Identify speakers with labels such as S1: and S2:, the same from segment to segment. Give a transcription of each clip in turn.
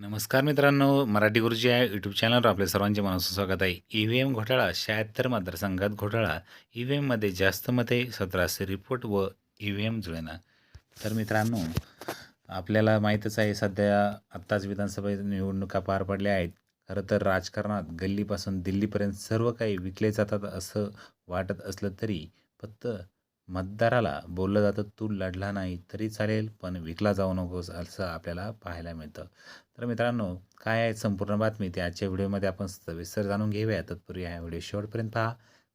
S1: नमस्कार मित्रांनो मराठी गुरुजी या यूट्यूब चॅनलवर आपल्या सर्वांचे मनापासून स्वागत आहे. ई व्ही एम घोटाळा शहात्तर मतदारसंघात घोटाळा. ई व्ही एममध्ये जास्त मते सतराशे रिपोर्ट व ई व्ही एम जुळेना. तर मित्रांनो आपल्याला माहीतच आहे सध्या आत्ताच विधानसभा निवडणुका पार पडल्या आहेत. खरं तर राजकारणात गल्लीपासून दिल्लीपर्यंत सर्व काही विकले जातात असं वाटत असलं तरी फक्त मतदाराला बोललं जातं तू लढला नाही तरी चालेल पण विकला जाऊ नकोस असं आपल्याला पाहायला मिळतं. तर मित्रांनो काय आहे संपूर्ण बातमी ते आजच्या व्हिडिओमध्ये आपण सविस्तर जाणून घेऊया. तत्पूर्वी हा व्हिडिओ शेवटपर्यंत पहा.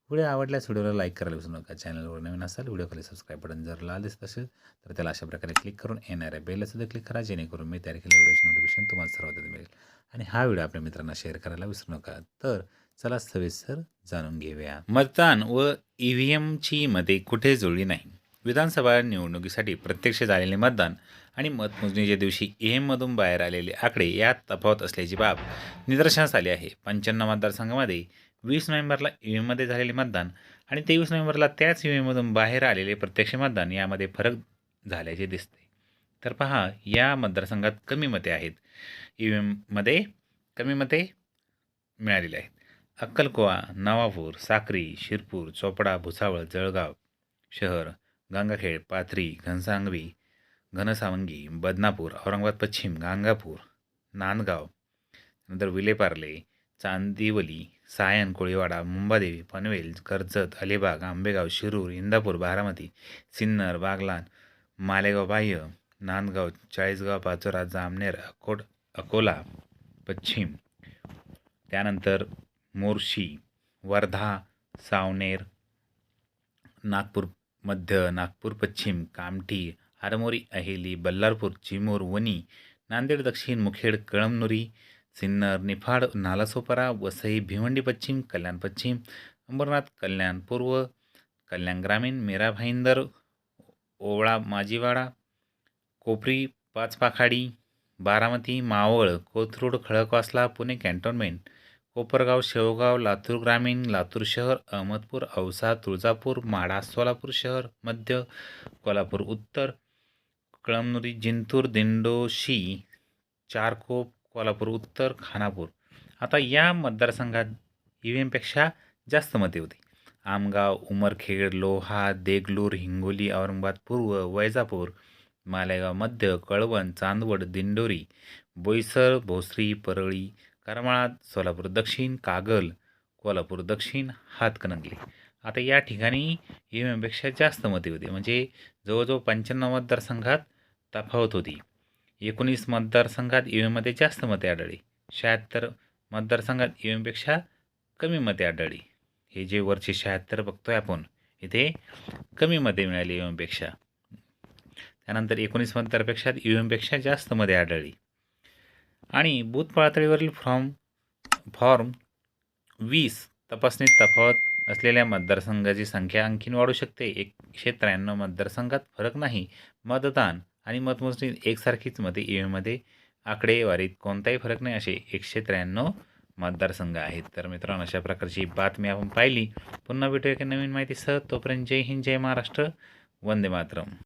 S1: व्हिडिओ आवडल्यास व्हिडिओला लाईक करायला विसरू नका. चॅनलवर नवीन असाल व्हिडिओखाली सबस्क्राईब बटन जर लाल दिसत असेल तर त्याला अशा प्रकारे क्लिक करून येणाऱ्या बेलला सुद्धा क्लिक करा जेणेकरून मी तयार केलेल्या व्हिडिओची नोटिफिकेशन तुम्हाला सर्वात मिळेल. आणि हा व्हिडिओ आपल्या मित्रांना शेअर करायला विसरू नका. तर चला सविस्तर जाणून घेऊया. मतदान व ई व्ही एमची मते कुठे जुळली नाही? विधानसभा निवडणुकीसाठी प्रत्यक्ष झालेले मतदान आणि मतमोजणीच्या दिवशी ई एममधून बाहेर आलेले आकडे यात तफावत असल्याची बाब निदर्शनास आली आहे. पंच्याण्णव मतदारसंघामध्ये वीस नोव्हेंबरला ई व्ही एममध्ये झालेले मतदान आणि तेवीस नोव्हेंबरला त्याच ई व्ही एममधून बाहेर आलेले प्रत्यक्ष मतदान यामध्ये फरक झाल्याचे दिसते. तर पहा या मतदारसंघात कमी मते आहेत. ई व्ही एममध्ये कमी मते मिळालेली आहेत. अक्कलकोवा नवापूर साक्री शिरपूर चोपडा भुसावळ जळगाव शहर गंगाखेड पाथरी घनसांगवी घनसावंगी बदनापूर औरंगाबाद पश्चिम गांगापूर नांदगाव नंतर विलेपार्ले चांदिवली सायन कोळीवाडा मुंबादेवी पनवेल कर्जत अलिबाग आंबेगाव शिरूर इंदापूर बारामती सिन्नर बागलान मालेगाव बाह्य नांदगाव चाळीसगाव पाचोरा जामनेर अकोट अकोला पश्चिम. त्यानंतर मोर्शी वर्धा सावनेर नागपूर मध्य नागपूर पश्चिम कामठी आरमोरी अहेली बल्लारपूर चिमूर वणी नांदेड दक्षिण मुखेड कळमनुरी सिन्नर निफाड नालासोपारा वसई भिवंडी पश्चिम कल्याण पश्चिम अंबरनाथ कल्याण पूर्व कल्याण ग्रामीण मेरा भाईंदर ओवळा माजीवाडा कोपरी पाचपाखाडी बारामती मावळ कोथरूड खडकवासला पुणे कॅन्टोन्मेंट कोपरगाव शेवगाव लातूर ग्रामीण लातूर शहर अहमदपूर औसा तुळजापूर माढा सोलापूर शहर मध्य कोल्हापूर उत्तर कळमनुरी जिंतूर दिंडोशी चारकोप कोल्हापूर उत्तर खानापूर. आता या मतदारसंघात ई व्ही एमपेक्षा जास्त मते होती. आमगाव उमरखेड लोहा देगलूर हिंगोली औरंगाबाद पूर्व वैजापूर मालेगाव मध्य कळवण चांदवड दिंडोरी बोईसर भोसरी परळी करमाळा सोलापूर दक्षिण कागल कोल्हापूर दक्षिण हातकणंगले आता या ठिकाणी ई एमपेक्षा जास्त मते होते. म्हणजे जवळजवळ पंच्याण्णव मतदारसंघात तफावत होती. एकोणीस मतदारसंघात ई एममध्ये जास्त मते आढळली. शहात्तर मतदारसंघात ई एमपेक्षा कमी मते आढळली. हे जे वरचे शहात्तर बघतोय आपण इथे कमी मते मिळाली ई एमपेक्षा त्यानंतर एकोणीस मतदारपेक्षा ई एमपेक्षा जास्त मते आढळली. आणि बूथ पातळीवरील फॉर्म फॉर्म वीस तपासणीत तफावत असलेल्या मतदारसंघाची संख्या आणखीन वाढू शकते. एकशे त्र्याण्णव मतदारसंघात फरक नाही. मतदान आणि मतमोजणी एकसारखीच मते ई व्हीमध्ये आकडेवारीत कोणताही फरक नाही असे एकशे त्र्याण्णव मतदारसंघ आहेत. तर मित्रांनो अशा प्रकारची बातमी आपण पाहिली. पुन्हा भेटूया की नवीन माहितीसह. तोपर्यंत जय हिंद जय महाराष्ट्र. वंदे मातरम.